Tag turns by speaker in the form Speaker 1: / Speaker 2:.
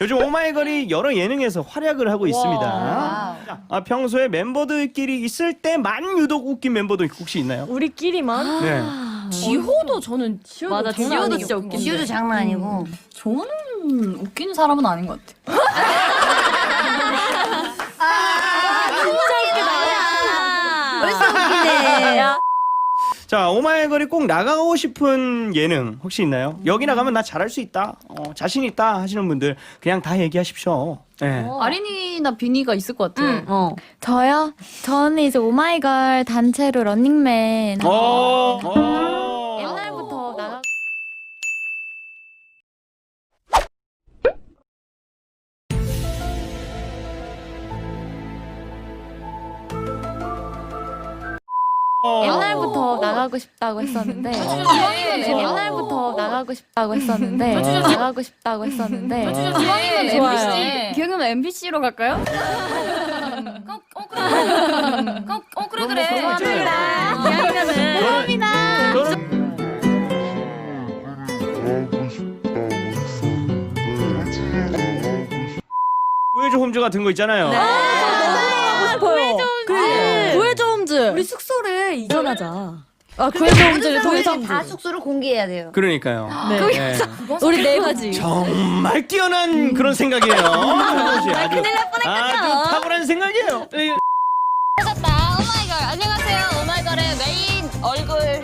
Speaker 1: 요즘 오마이걸이 여러 예능에서 활약을 하고 있습니다. 자, 아, 평소에 멤버들끼리 있을 때만 유독 웃긴 멤버도 혹시 있나요?
Speaker 2: 우리끼리만?
Speaker 1: 네.
Speaker 3: 지호도 저는
Speaker 2: 맞아,
Speaker 3: 장난
Speaker 2: 지호도
Speaker 3: 아니에요.
Speaker 2: 진짜 웃긴데.
Speaker 4: 지우도 장난 아니고.
Speaker 3: 저는 웃기는 사람은 아닌 것 같아요.
Speaker 4: 벌써 웃기네.
Speaker 1: 자, 오마이걸이 꼭 나가고 싶은 예능 혹시 있나요? 여기 나가면 나 잘할 수 있다, 어, 자신 있다 하시는 분들 그냥 다 얘기하십시오. 네.
Speaker 3: 아린이나 비니가 있을 것 같아요.
Speaker 2: 어.
Speaker 5: 저요? 저는 이제 오마이걸 단체로 런닝맨
Speaker 1: 어, 어.
Speaker 5: 옛날부터 나가고 싶다고 했었는데.
Speaker 3: 네.
Speaker 5: 옛날부터 나가고 싶다고 했었는데. 나가고 싶다고 했었는데.
Speaker 3: 이왕이면
Speaker 2: 좋아요.
Speaker 3: MBC.
Speaker 5: 기억나면 MBC로 갈까요?
Speaker 3: 어, 어 그래. 어, 어 그래 그래.
Speaker 1: 저는, 저는 구해줘 홈즈 같은 거 있잖아요.
Speaker 2: 싶어요. 그래. 구해줘 홈즈. 우리 숙소 를 이전하자. 아 구해줘 홈즈를 구해줘
Speaker 4: 우리 다 숙소를 공개해야 돼요.
Speaker 1: 그러니까.
Speaker 2: 네.
Speaker 1: 네.
Speaker 2: 우리 네 가지.
Speaker 1: 정말 뛰어난 그런 생각이에요. 현정 씨. 아주, 아주 탁월한 생각이에요. 예.
Speaker 6: 오셨다 오마이걸 안녕하세요 오마이걸의 메인 얼굴